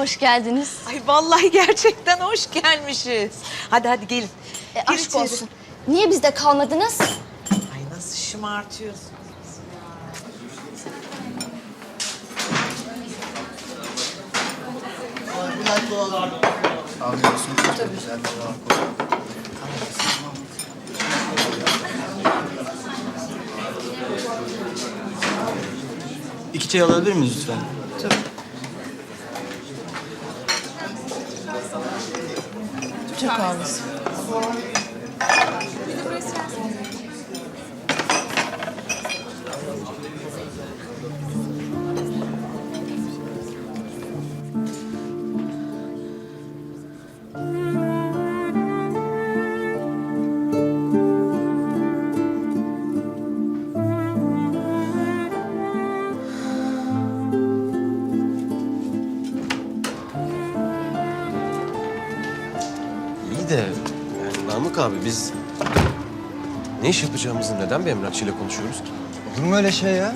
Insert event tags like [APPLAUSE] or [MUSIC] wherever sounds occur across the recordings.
Hoş geldiniz. Ay vallahi gerçekten hoş gelmişiz. Hadi hadi gelin. E, Gir aşk içeri. olsun. Niye bizde kalmadınız? Ay nasıl şımartıyorsun. İki çay alabilir miyiz lütfen? Çok Portakal. De yani Namık abi biz ne iş yapacağımızı neden bir emlakçıyla konuşuyoruz ki? Olur mu öyle şey ya?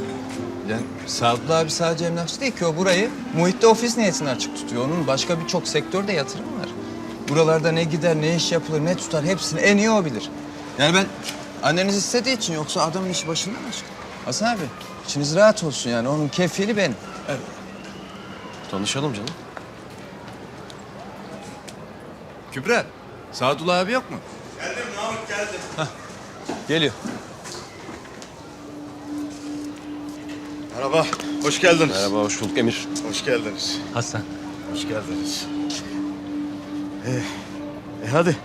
Yani Sadullah abi sadece emlakçı değil ki o burayı muhitte ofis niyetine açık tutuyor. Onun başka birçok sektörde yatırım var. Buralarda ne gider, ne iş yapılır, ne tutar hepsini en iyi o bilir. Yani ben anneniz istediği için yoksa adamın işi başında mı aşkım? Hasan abi içiniz rahat olsun yani onun kefili benim. Evet. Tanışalım canım. Kübra, Sadullah abi yok mu? Geldim Namık geldim. Hah, geliyor. Merhaba, hoş geldiniz. Merhaba, hoş bulduk Emir. Hoş geldiniz. Hasan. Hoş geldiniz. Ee, e hadi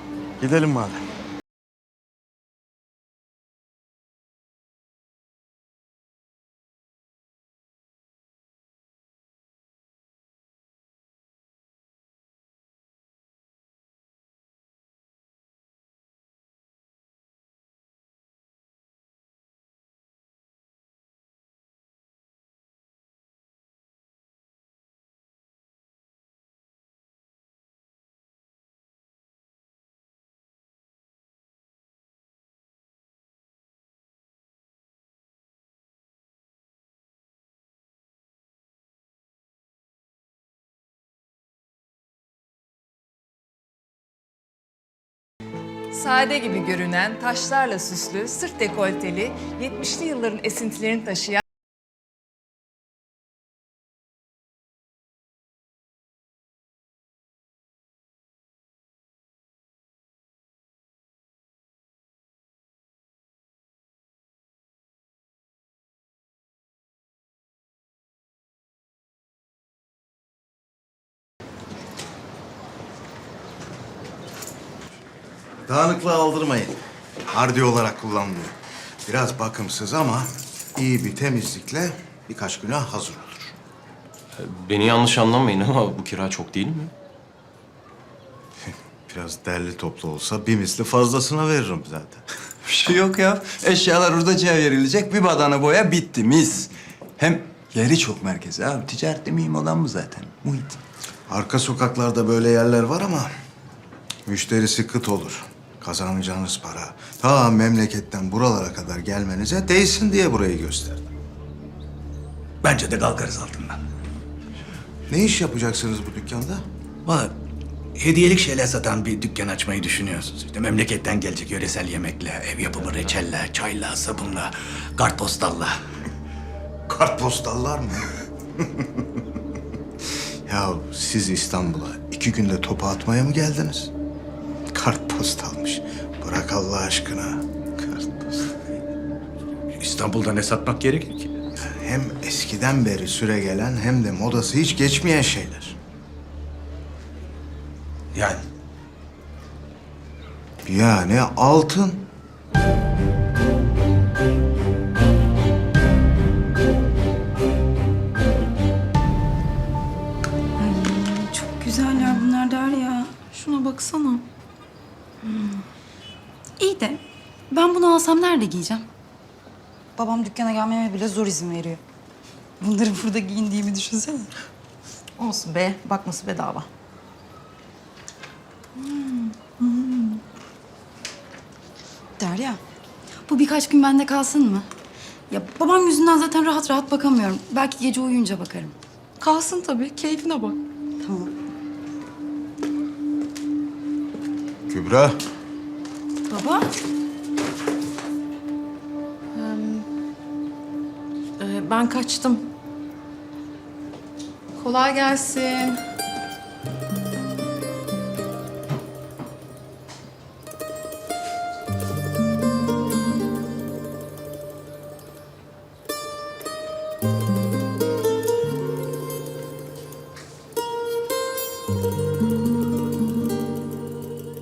gidelim madem. Sade gibi görünen, taşlarla süslü, sırt dekolteli, 70'li yılların esintilerini taşıyan Dağınıklığı aldırmayın. Hardi olarak kullanılıyor. Biraz bakımsız ama iyi bir temizlikle birkaç güne hazır olur. Beni yanlış anlamayın ama bu kira çok değil mi? [LAUGHS] Biraz derli toplu olsa bir misli fazlasına veririm zaten. [LAUGHS] Bir şey yok ya. Eşyalar hurdacıya verilecek. Bir badana boya bitti mis. Hem yeri çok merkezi abi. Ticarette mühim olan bu zaten. Muhit. Arka sokaklarda böyle yerler var ama müşterisi kıt olur. Kazanacağınız para ta memleketten buralara kadar gelmenize değsin diye burayı gösterdim. Bence de kalkarız altından. Ne iş yapacaksınız bu dükkanda? Valla hediyelik şeyler satan bir dükkan açmayı düşünüyorsunuz. İşte memleketten gelecek yöresel yemekle, ev yapımı reçelle, çayla, sabunla, kartpostalla. [LAUGHS] Kartpostallar mı? [LAUGHS] ya siz İstanbul'a iki günde topu atmaya mı geldiniz? Kartpostalmış. Bırak Allah aşkına. Kartpostal. İstanbul'da ne satmak gerekir ki? Hem eskiden beri süre gelen hem de modası hiç geçmeyen şeyler. Yani Yani altın. İyi de ben bunu alsam nerede giyeceğim? Babam dükkana gelmeme bile zor izin veriyor. Bunları burada giyindiğimi düşünsene. Olsun be, bakması bedava. Derya, bu birkaç gün bende kalsın mı? Ya babam yüzünden zaten rahat rahat bakamıyorum. Belki gece uyuyunca bakarım. Kalsın tabii. Keyfine bak. Tamam. Kübra. Baba. Ee, ben kaçtım. Kolay gelsin.